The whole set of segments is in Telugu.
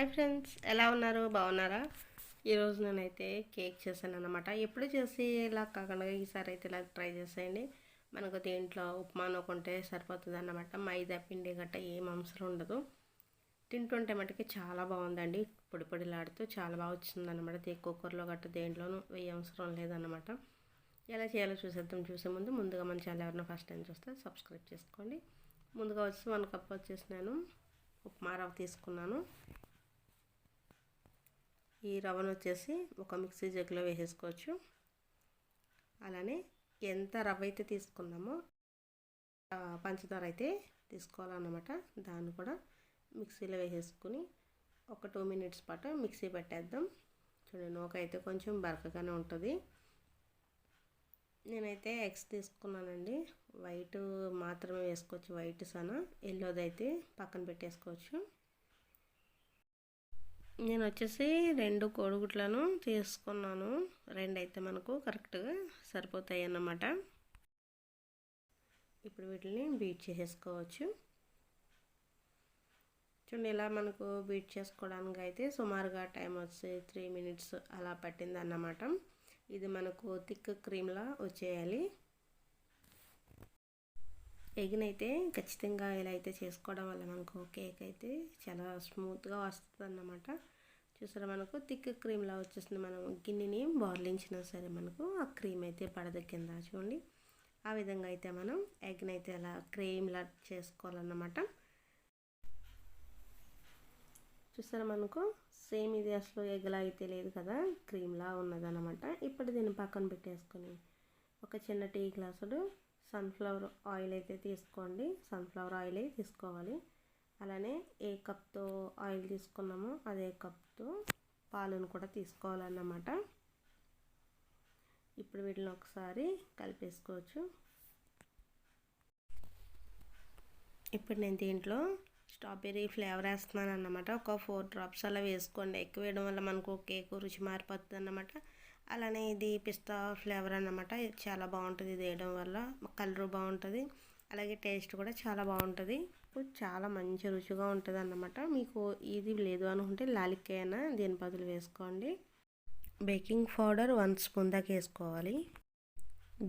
హాయ్ ఫ్రెండ్స్ ఎలా ఉన్నారు? బాగున్నారా? ఈరోజు నేనైతే కేక్ చేశాను అనమాట ఎప్పుడు చేసి ఇలా కాకుండా ఈసారి అయితే ఇలా ట్రై చేసేయండి. మనకు దీంట్లో ఉప్మా నూకుంటే సరిపోతుంది అన్నమాట మైదా పిండి గట్ట ఏం అవసరం ఉండదు. తింటుంటే మటుకి చాలా బాగుందండి. పొడి పొడిలాడుతూ చాలా బాగా వచ్చింది అనమాట కుక్కర్లో గట్ట దేంట్లోనూ వెయ్యి అవసరం లేదన్నమాట. ఎలా చేయాలో చూసేద్దాం. చూసే ముందు ముందుగా మన ఛానల్ ఎవరైనా ఫస్ట్ టైం చూస్తే సబ్స్క్రైబ్ చేసుకోండి. ముందుగా వచ్చి వన్ కప్ వచ్చేసి నేను ఉప్మా రవ్వ తీసుకున్నాను. ఈ రవ్వను వచ్చేసి ఒక మిక్సీ జగ్లో వేసేసుకోవచ్చు. అలానే ఎంత రవ్వ అయితే తీసుకున్నామో పంచదార అయితే తీసుకోవాలన్నమాట. దాన్ని కూడా మిక్సీలో వేసేసుకుని ఒక టూ మినిట్స్ పాటు మిక్సీ పెట్టేద్దాం. చూడండి నూక అయితే కొంచెం బరకగానే ఉంటుంది. నేనైతే ఎగ్స్ తీసుకున్నానండి. వైట్ మాత్రమే వేసుకోవచ్చు వైట్ సన. ఎల్లోది అయితే పక్కన పెట్టేసుకోవచ్చు. నేను వచ్చేసి రెండు కోడిగుట్లను తీసుకున్నాను. రెండు అయితే మనకు కరెక్ట్గా సరిపోతాయి అన్నమాట. ఇప్పుడు వీటిని బీట్ చేసేసుకోవచ్చు. చూడండి ఇలా మనకు బీట్ చేసుకోవడానికి అయితే సుమారుగా టైం వచ్చి త్రీ మినిట్స్ అలా పట్టింది అన్నమాట ఇది మనకు థిక్ క్రీమ్లా వచ్చేయాలి. ఎగ్ని అయితే ఖచ్చితంగా ఇలా అయితే చేసుకోవడం వల్ల మనకు కేక్ అయితే చాలా స్మూత్గా వస్తుంది అన్నమాట చూసారా మనకు థిక్ క్రీమ్లా వచ్చేస్తుంది. మనం గిన్నెని బార్లించినా సరే మనకు ఆ క్రీమ్ అయితే పడదు కింద. చూడండి. ఆ విధంగా అయితే మనం ఎగ్ని అయితే అలా క్రీమ్లా చేసుకోవాలన్నమాట. చూసారా మనకు సేమ్ ఇది అసలు ఎగ్లా అయితే లేదు కదా క్రీమ్లా ఉన్నదన్నమాట. ఇప్పుడు దీన్ని పక్కన పెట్టేసుకొని ఒక చిన్న టీ గ్లాసుడు సన్ఫ్లవర్ ఆయిల్ అయితే తీసుకోండి. సన్ఫ్లవర్ ఆయిల్ తీసుకోవాలి. అలానే ఏ కప్తో ఆయిల్ తీసుకున్నామో అదే కప్తో పాలను కూడా తీసుకోవాలన్నమాట. ఇప్పుడు వీటిని ఒకసారి కలిపేసుకోవచ్చు. ఇప్పుడు నేను దీంట్లో స్ట్రాబెర్రీ ఫ్లేవర్ వేస్తున్నాను అన్నమాట ఒక ఫోర్ డ్రాప్స్ అలా వేసుకోండి. ఎక్కువ వేయడం వల్ల మనకు కేక్ రుచి మారిపోతుంది అన్నమాట అలానే ఇది పిస్తా ఫ్లేవర్ అన్నమాట. చాలా బాగుంటుంది ఇది వేయడం వల్ల. కలర్ బాగుంటుంది. అలాగే టేస్ట్ కూడా చాలా బాగుంటుంది. చాలా మంచి రుచిగా ఉంటుంది అన్నమాట మీకు ఇది లేదు అనుకుంటే లాలిక్కాయ అయినా దీని బదులు వేసుకోండి. బేకింగ్ పౌడర్ వన్ స్పూన్ దాకా వేసుకోవాలి.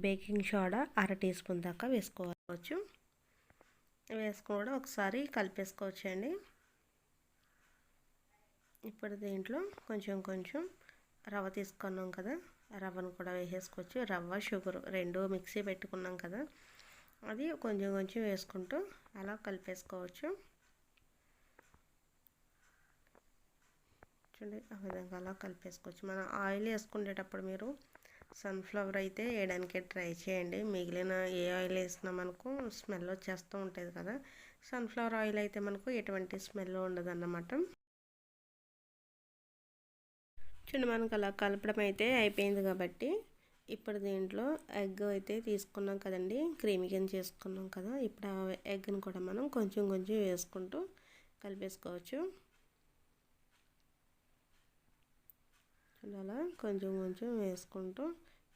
బేకింగ్ సోడా అర టీ స్పూన్ దాకా వేసుకోవచ్చు. వేసుకోవడం ఒకసారి కలిపేసుకోవచ్చండి. ఇప్పుడు దీంట్లో కొంచెం కొంచెం రవ్వ తీసుకున్నాం కదా రవ్వను కూడా వేసేసుకోవచ్చు. రవ్వ షుగర్ రెండు మిక్సీ పెట్టుకున్నాం కదా అది కొంచెం కొంచెం వేసుకుంటూ అలా కలిపేసుకోవచ్చు. చూడండి ఆ విధంగా అలా కలిపేసుకోవచ్చు. మనం ఆయిల్ వేసుకునేటప్పుడు మీరు సన్ఫ్లవర్ అయితే వేయడానికి ట్రై చేయండి. మిగిలిన ఏ ఆయిల్ వేసినా మనకు స్మెల్ వచ్చేస్తూ ఉంటుంది కదా. సన్ఫ్లవర్ ఆయిల్ అయితే మనకు ఎటువంటి స్మెల్ ఉండదు అన్నమాట చూడండి మనకు అలా కలపడం అయితే అయిపోయింది కాబట్టి ఇప్పుడు దీంట్లో ఎగ్ అయితే తీసుకున్నాం కదండి. క్రీమీ కింద చేసుకున్నాం కదా. ఇప్పుడు ఆ ఎగ్ని కూడా మనం కొంచెం కొంచెం వేసుకుంటూ కలిపేసుకోవచ్చు. అలా కొంచెం కొంచెం వేసుకుంటూ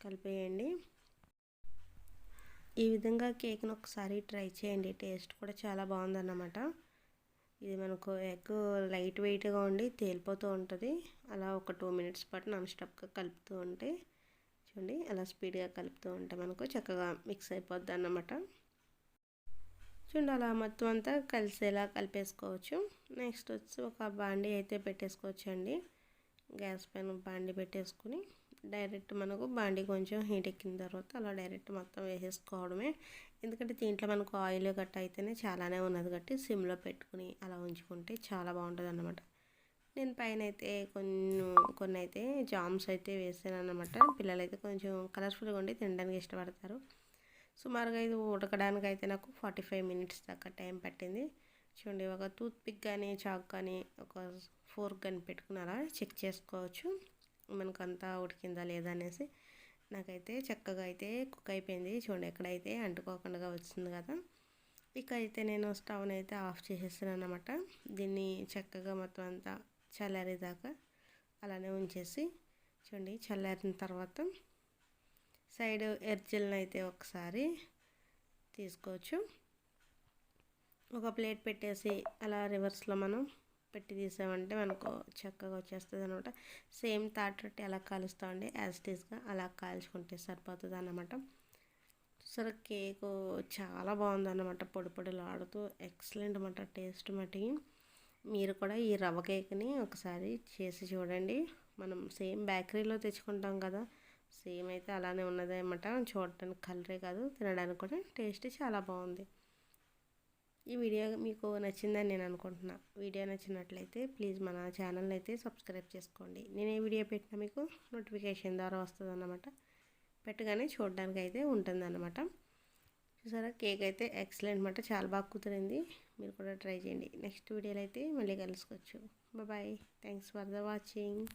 కలిపేయండి. ఈ విధంగా కేక్ని ఒకసారి ట్రై చేయండి. టేస్ట్ కూడా చాలా బాగుందన్నమాట. ఇది మనకు ఎగ్ లైట్ వెయిట్గా ఉండి తేలిపోతూ ఉంటుంది. అలా ఒక టూ మినిట్స్ పాటు నాన్ స్టాప్గా కలుపుతూ ఉంటే చూడండి అలా స్పీడ్గా కలుపుతూ ఉంటే మనకు చక్కగా మిక్స్ అయిపోద్ది అన్నమాట. చూడండి అలా మొత్తం అంతా కలిసేలా కలిపేసుకోవచ్చు. నెక్స్ట్ వచ్చి ఒక బాండీ అయితే పెట్టేసుకోవచ్చు అండి గ్యాస్ పైన బాండి పెట్టేసుకుని డైరెక్ట్ మనకు బాండి కొంచెం హీట్ ఎక్కిన తర్వాత అలా డైరెక్ట్ మొత్తం వేసేసుకోవడమే. ఎందుకంటే దీంట్లో మనకు ఆయిల్ గట్ట అయితేనే చాలానే ఉన్నది కాబట్టి సిమ్లో పెట్టుకుని అలా ఉంచుకుంటే చాలా బాగుంటుంది అన్నమాట నేను పైన అయితే కొన్ని కొన్ని అయితే జామ్స్ అయితే వేసాను అనమాట పిల్లలైతే కొంచెం కలర్ఫుల్గా ఉండి తినడానికి ఇష్టపడతారు. సుమారుగా ఇది ఉడకడానికి అయితే నాకు ఫార్టీ ఫైవ్ మినిట్స్ దాకా టైం పట్టింది. చూడండి ఒక టూత్ పిక్ కానీ చాక్ కానీ ఒక ఫోర్క్ కానీ పెట్టుకున్నారా చెక్ చేసుకోవచ్చు. మనకు అంతా ఉడికిందా లేదా అనేసి. నాకైతే చక్కగా అయితే కుక్ అయిపోయింది. చూడండి ఎక్కడైతే అంటుకోకుండా వచ్చింది కదా. ఇక అయితే నేను స్టవ్ని అయితే ఆఫ్ చేసేస్తాను అనమాట దీన్ని చక్కగా మొత్తం అంతా చల్లారేదాకా అలానే ఉంచేసి చూడండి చల్లారిన తర్వాత సైడ్ ఎర్జిల్ని అయితే ఒకసారి తీసుకోవచ్చు. ఒక ప్లేట్ పెట్టేసి అలా రివర్స్లో మనం పెట్టి తీసామంటే మనకు చక్కగా వచ్చేస్తుంది అనమాట సేమ్ తాట రొట్టె ఎలా కాలుస్తామండి యాజ్ టీస్గా అలా కాల్చుకుంటే సరిపోతుంది అన్నమాట. సరే కేకు చాలా బాగుంది అన్నమాట. పొడి పొడిలు ఆడుతూ ఎక్సలెంట్ అనమాట టేస్ట్ మటుకి మీరు కూడా ఈ రవ్వ కేక్ని ఒకసారి చేసి చూడండి. మనం సేమ్ బేకరీలో తెచ్చుకుంటాం కదా సేమ్ అయితే అలానే ఉన్నది అనమాట చూడటానికి కలరే కాదు తినడానికి కూడా టేస్ట్ చాలా బాగుంది. ఈ వీడియో మీకు నచ్చిందని నేను అనుకుంటున్నా. వీడియో నచ్చినట్లయితే ప్లీజ్ మన ఛానల్ అయితే సబ్స్క్రైబ్ చేసుకోండి. నేను ఏ వీడియో పెట్టినా మీకు నోటిఫికేషన్ ద్వారా వస్తుంది అన్నమాట పెట్టగానే చూడడానికి అయితే ఉంటుందన్నమాట. చూసారా? కేక్ అయితే ఎక్సలెంట్ అనమాట చాలా బాగా కుదిరింది. మీరు కూడా ట్రై చేయండి. నెక్స్ట్ వీడియోలో అయితే మళ్ళీ కలుసుకోవచ్చు. Bye. Thanks for the watching.